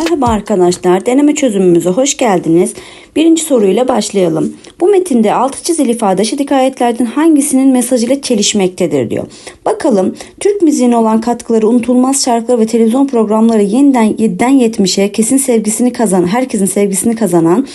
Merhaba arkadaşlar, deneme çözümümüze hoş geldiniz. Birinci soruyla başlayalım. Bu metinde altı çizili ifade aşağıdaki ayetlerden hangisinin mesajıyla çelişmektedir diyor. Bakalım Türk müziğine olan katkıları unutulmaz şarkılar ve televizyon programları yeniden 7'den 70'e kesin sevgisini kazanan, herkesin sevgisini kazanan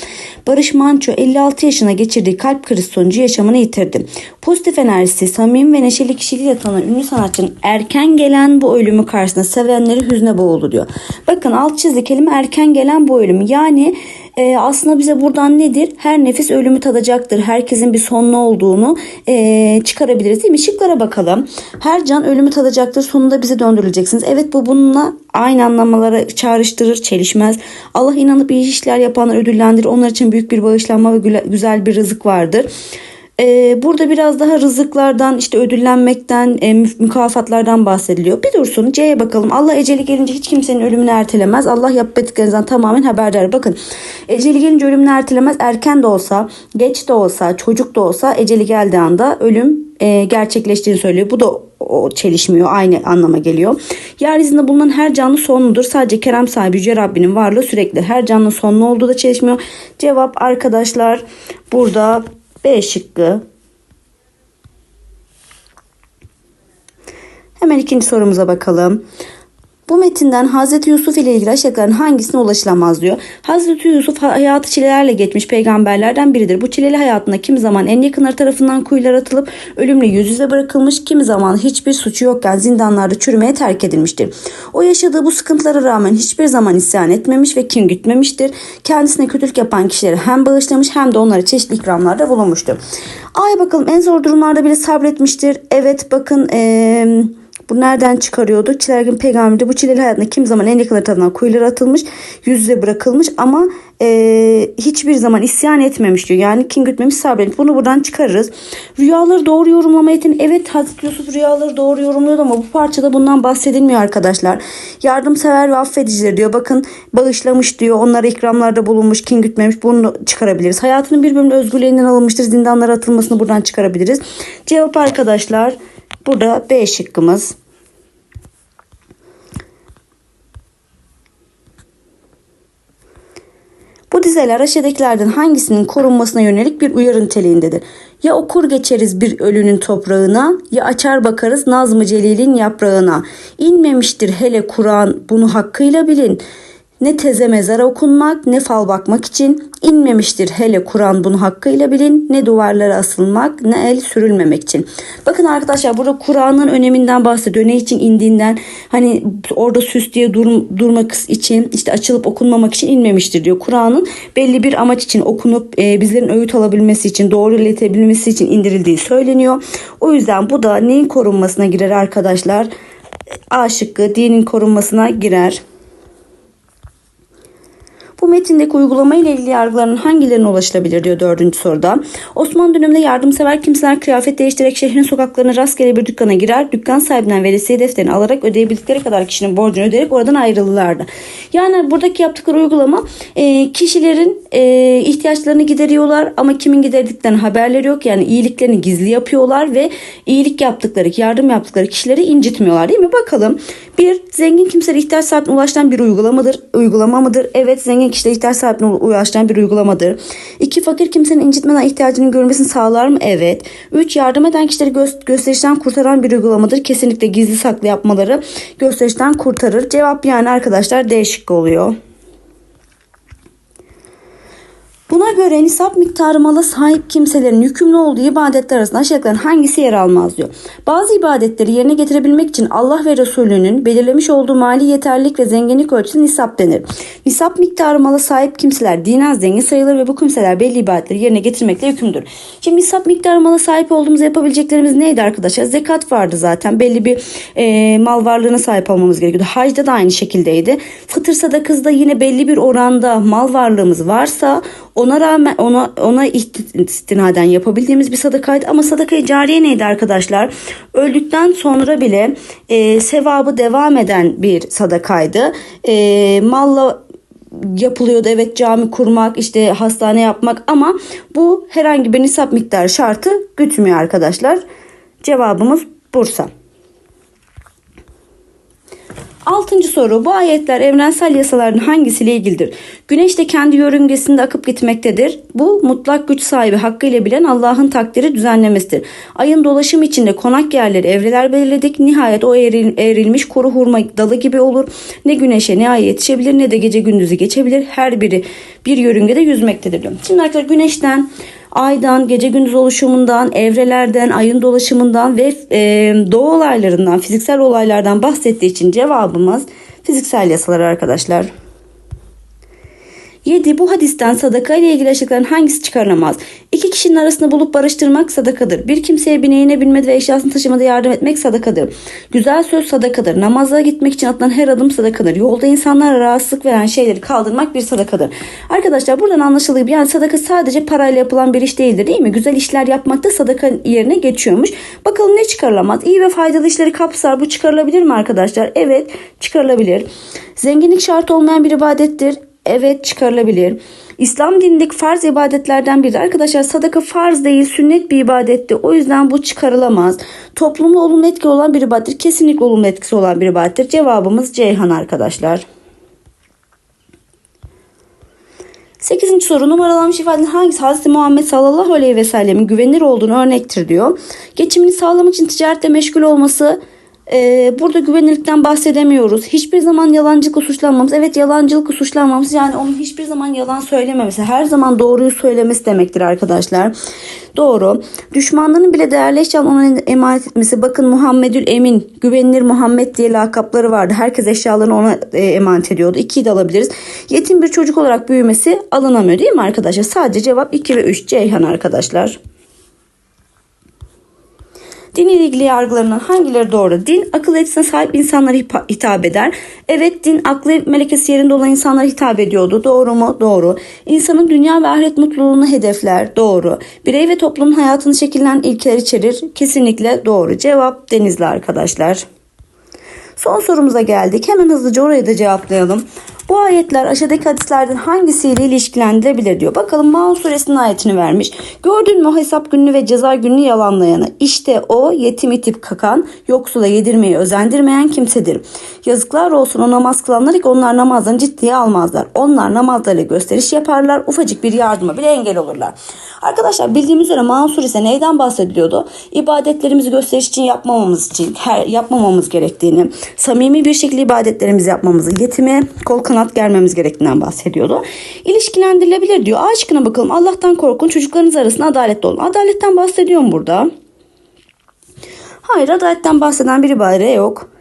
Barış Manço 56 yaşına geçirdiği kalp krizi sonucu yaşamını yitirdi. Pozitif enerjisi, samimi ve neşeli kişiliğiyle tanınan ünlü sanatçının erken gelen bu ölümü karşısında sevenleri hüzne boğuldu diyor. Bakın alt çizdi kelime erken gelen bu ölüm. Yani e, aslında bize buradan nedir? Her nefis ölümü tadacaktır. Herkesin bir sonlu olduğunu e, çıkarabiliriz değil mi? Şıklara bakalım. Her can ölümü tadacaktır. Sonunda bize döndürüleceksiniz. Evet bu bununla aynı anlamalara çağrıştırır, çelişmez. Allah inanıp iyi işler yapanları ödüllendirir. Onlar için büyük bir bağışlanma ve güzel bir rızık vardır. Ee, burada biraz daha rızıklardan işte ödüllenmekten e, mü- mükafatlardan bahsediliyor. Bir dursun C'ye bakalım. Allah eceli gelince hiç kimsenin ölümünü ertelemez. Allah yapıp ettiklerinizden tamamen haberdar. Bakın eceli gelince ölümünü ertelemez. Erken de olsa, geç de olsa, çocuk da olsa eceli geldiği anda ölüm e, gerçekleştiğini söylüyor. Bu da o çelişmiyor. Aynı anlama geliyor. Yeryüzünde bulunan her canlı sonludur. Sadece kerem sahibi Yüce Rabbinin varlığı sürekli. Her canlı sonlu olduğu da çelişmiyor. Cevap arkadaşlar burada B şıkkı. Hemen ikinci sorumuza bakalım. Bu metinden Hazreti Yusuf ile ilgili aşağıdakilerin hangisine ulaşılamaz diyor. Hazreti Yusuf hayatı çilelerle geçmiş peygamberlerden biridir. Bu çileli hayatında kimi zaman en yakınları tarafından kuyulara atılıp ölümle yüz yüze bırakılmış, kimi zaman hiçbir suçu yokken zindanlarda çürümeye terk edilmiştir. O yaşadığı bu sıkıntılara rağmen hiçbir zaman isyan etmemiş ve kin gütmemiştir. Kendisine kötülük yapan kişileri hem bağışlamış hem de onlara çeşitli ikramlarda bulunmuştur. Ay bakalım en zor durumlarda bile sabretmiştir. Evet bakın eee bu nereden çıkarıyordu? Çilergin peygamber de bu çileli hayatında kim zaman en yakınları tarafından kuyulara atılmış, yüz yüze bırakılmış ama e, hiçbir zaman isyan etmemiş diyor. Yani kin gütmemiş sabretmiş. Bunu buradan çıkarırız. Rüyaları doğru yorumlama yetin. Evet Hazreti Yusuf rüyaları doğru yorumluyordu ama bu parçada bundan bahsedilmiyor arkadaşlar. Yardımsever ve affedicidir diyor. Bakın bağışlamış diyor. Onlara ikramlarda bulunmuş, kin gütmemiş. Bunu çıkarabiliriz. Hayatının bir bölümünde özgürlüğünden alınmıştır. Zindanlara atılmasını buradan çıkarabiliriz. Cevap arkadaşlar burada B şıkkımız. Bu dizeler aşağıdakilerden hangisinin korunmasına yönelik bir uyarı niteliğindedir? Ya okur geçeriz bir ölünün toprağına ya açar bakarız Nazım-ı Celil'in yaprağına. İnmemiştir hele Kur'an bunu hakkıyla bilin. Ne teze mezara okunmak ne fal bakmak için inmemiştir hele Kur'an bunu hakkıyla bilin ne duvarlara asılmak ne el sürülmemek için. Bakın arkadaşlar burada Kur'an'ın öneminden bahsediyor. Ne için indiğinden hani orada süs diye dur, durmak için işte açılıp okunmamak için inmemiştir diyor. Kur'an'ın belli bir amaç için okunup e, bizlerin öğüt alabilmesi için doğru iletebilmesi için indirildiği söyleniyor. O yüzden bu da neyin korunmasına girer arkadaşlar? A şıkkı dinin korunmasına girer. Bu metindeki uygulama ile ilgili yargıların hangilerine ulaşılabilir diyor dördüncü soruda. Osmanlı döneminde yardımsever kimseler kıyafet değiştirerek şehrin sokaklarına rastgele bir dükkana girer. Dükkan sahibinden veresiye defterini alarak ödeyebildikleri kadar kişinin borcunu ödeyerek oradan ayrılırlardı. Yani buradaki yaptıkları uygulama e, kişilerin e, ihtiyaçlarını gideriyorlar ama kimin giderdiklerini haberleri yok. Yani iyiliklerini gizli yapıyorlar ve iyilik yaptıkları, yardım yaptıkları kişileri incitmiyorlar değil mi? Bakalım. Bir, zengin kimseler ihtiyaç sahibine ulaştıran bir uygulamadır. Uygulama mıdır? Evet, zengin kişiler ihtiyaç sahibine ulaştıran bir uygulamadır. İki, fakir kimsenin incitmeden ihtiyacının görmesini sağlar mı? Evet. Üç, yardım eden kişileri gö- gösterişten kurtaran bir uygulamadır. Kesinlikle gizli saklı yapmaları gösterişten kurtarır. Cevap yani arkadaşlar D şıkkı oluyor. Buna göre nisap miktarı mala sahip kimselerin yükümlü olduğu ibadetler arasında aşağıdakilerin hangisi yer almaz diyor. Bazı ibadetleri yerine getirebilmek için Allah ve Resulünün belirlemiş olduğu mali yeterlilik ve zenginlik ölçüsü nisap denir. Nisap miktarı mala sahip kimseler dinen zengin sayılır ve bu kimseler belli ibadetleri yerine getirmekle yükümlüdür. Şimdi nisap miktarı mala sahip olduğumuz yapabileceklerimiz neydi arkadaşlar? Zekat vardı zaten. Belli bir e, mal varlığına sahip olmamız gerekiyordu. Hacda da aynı şekildeydi. Fıtır sadakızda yine belli bir oranda mal varlığımız varsa ona rağmen ona ona istinaden yapabildiğimiz bir sadakaydı ama sadakayı cariye neydi arkadaşlar? Öldükten sonra bile e, sevabı devam eden bir sadakaydı. E, malla yapılıyordu evet cami kurmak işte hastane yapmak ama bu herhangi bir nisap miktarı şartı gütmüyor arkadaşlar. Cevabımız Bursa. Altıncı soru. Bu ayetler evrensel yasaların hangisiyle ilgilidir? Güneş de kendi yörüngesinde akıp gitmektedir. Bu mutlak güç sahibi hakkıyla bilen Allah'ın takdiri düzenlemesidir. Ayın dolaşım içinde konak yerleri, evreler belirledik. Nihayet o eğril- eğrilmiş kuru hurma dalı gibi olur. Ne güneşe ne ay yetişebilir ne de gece gündüzü geçebilir. Her biri bir yörüngede yüzmektedir. Şimdi arkadaşlar güneşten aydan, gece gündüz oluşumundan, evrelerden, ayın dolaşımından ve e, doğu olaylarından, fiziksel olaylardan bahsettiği için cevabımız fiziksel yasalar arkadaşlar. 7. Bu hadisten sadaka ile ilgili açıklanan hangisi çıkarılamaz? İki kişinin arasında bulup barıştırmak sadakadır. Bir kimseye bineğine binmede ve eşyasını taşımada yardım etmek sadakadır. Güzel söz sadakadır. Namaza gitmek için atılan her adım sadakadır. Yolda insanlara rahatsızlık veren şeyleri kaldırmak bir sadakadır. Arkadaşlar buradan anlaşıldığı gibi yani sadaka sadece parayla yapılan bir iş değildir değil mi? Güzel işler yapmak da sadaka yerine geçiyormuş. Bakalım ne çıkarılamaz? İyi ve faydalı işleri kapsar. Bu çıkarılabilir mi arkadaşlar? Evet çıkarılabilir. Zenginlik şart olmayan bir ibadettir. Evet çıkarılabilir. İslam dinindeki farz ibadetlerden biri. Arkadaşlar sadaka farz değil sünnet bir ibadetti. O yüzden bu çıkarılamaz. Toplumda olumlu etki olan bir ibadettir. Kesinlikle olumlu etkisi olan bir ibadettir. Cevabımız Ceyhan arkadaşlar. 8. soru numaralanmış ifadenin hangisi Hz. Muhammed sallallahu aleyhi ve sellemin güvenilir olduğunu örnektir diyor. Geçimini sağlamak için ticaretle meşgul olması e, burada güvenilirlikten bahsedemiyoruz. Hiçbir zaman yalancılıkla suçlanmamız. Evet yalancılıkla suçlanmamız yani onun hiçbir zaman yalan söylememesi. Her zaman doğruyu söylemesi demektir arkadaşlar. Doğru. Düşmanlarının bile değerli eşyalarını ona emanet etmesi. Bakın Muhammedül Emin, güvenilir Muhammed diye lakapları vardı. Herkes eşyalarını ona e, emanet ediyordu. 2'yi de alabiliriz. Yetim bir çocuk olarak büyümesi alınamıyor değil mi arkadaşlar? Sadece cevap 2 ve 3 Ceyhan arkadaşlar. Din ile ilgili yargılarından hangileri doğru? Din akıl yetisine sahip insanlara hitap eder. Evet din aklı melekesi yerinde olan insanlara hitap ediyordu. Doğru mu? Doğru. İnsanın dünya ve ahiret mutluluğunu hedefler. Doğru. Birey ve toplumun hayatını şekillendiren ilkeler içerir. Kesinlikle doğru. Cevap denizli arkadaşlar. Son sorumuza geldik. Hemen hızlıca orayı da cevaplayalım. Ayetler aşağıdaki hadislerden hangisiyle ilişkilendirilebilir diyor. Bakalım Maun suresinin ayetini vermiş. Gördün mü hesap gününü ve ceza gününü yalanlayanı? İşte o yetim itip kakan, yoksula yedirmeyi özendirmeyen kimsedir. Yazıklar olsun o namaz kılanlar ki onlar namazlarını ciddiye almazlar. Onlar namazlarıyla gösteriş yaparlar. Ufacık bir yardıma bile engel olurlar. Arkadaşlar bildiğimiz üzere Maun suresinde neyden bahsediliyordu? İbadetlerimizi gösteriş için yapmamamız için, her, yapmamamız gerektiğini, samimi bir şekilde ibadetlerimizi yapmamızı, yetime kol kanat germemiz gerektiğinden bahsediyordu. İlişkilendirilebilir diyor. Aşkına bakalım Allah'tan korkun çocuklarınız arasında adaletli olun. Adaletten bahsediyorum burada. Hayır adaletten bahseden bir ibare yok.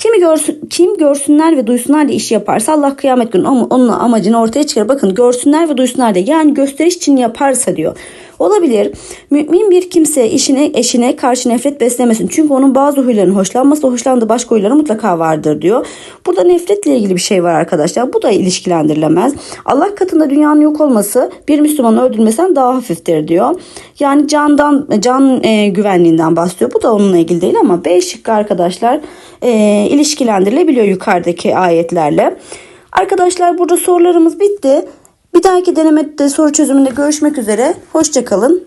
Kimi görsün, kim görsünler ve duysunlar diye iş yaparsa Allah kıyamet günü onun, amacını ortaya çıkarır. Bakın görsünler ve duysunlar diye yani gösteriş için yaparsa diyor. Olabilir. Mümin bir kimse işine eşine karşı nefret beslemesin. Çünkü onun bazı huylarının hoşlanması hoşlandığı başka huyları mutlaka vardır diyor. Burada nefretle ilgili bir şey var arkadaşlar. Bu da ilişkilendirilemez. Allah katında dünyanın yok olması bir Müslümanı öldürmesinden daha hafiftir diyor. Yani candan can e, güvenliğinden bahsediyor. Bu da onunla ilgili değil ama B şıkkı arkadaşlar e, ilişkilendirilebiliyor yukarıdaki ayetlerle. Arkadaşlar burada sorularımız bitti. Bir dahaki denemede soru çözümünde görüşmek üzere. Hoşçakalın.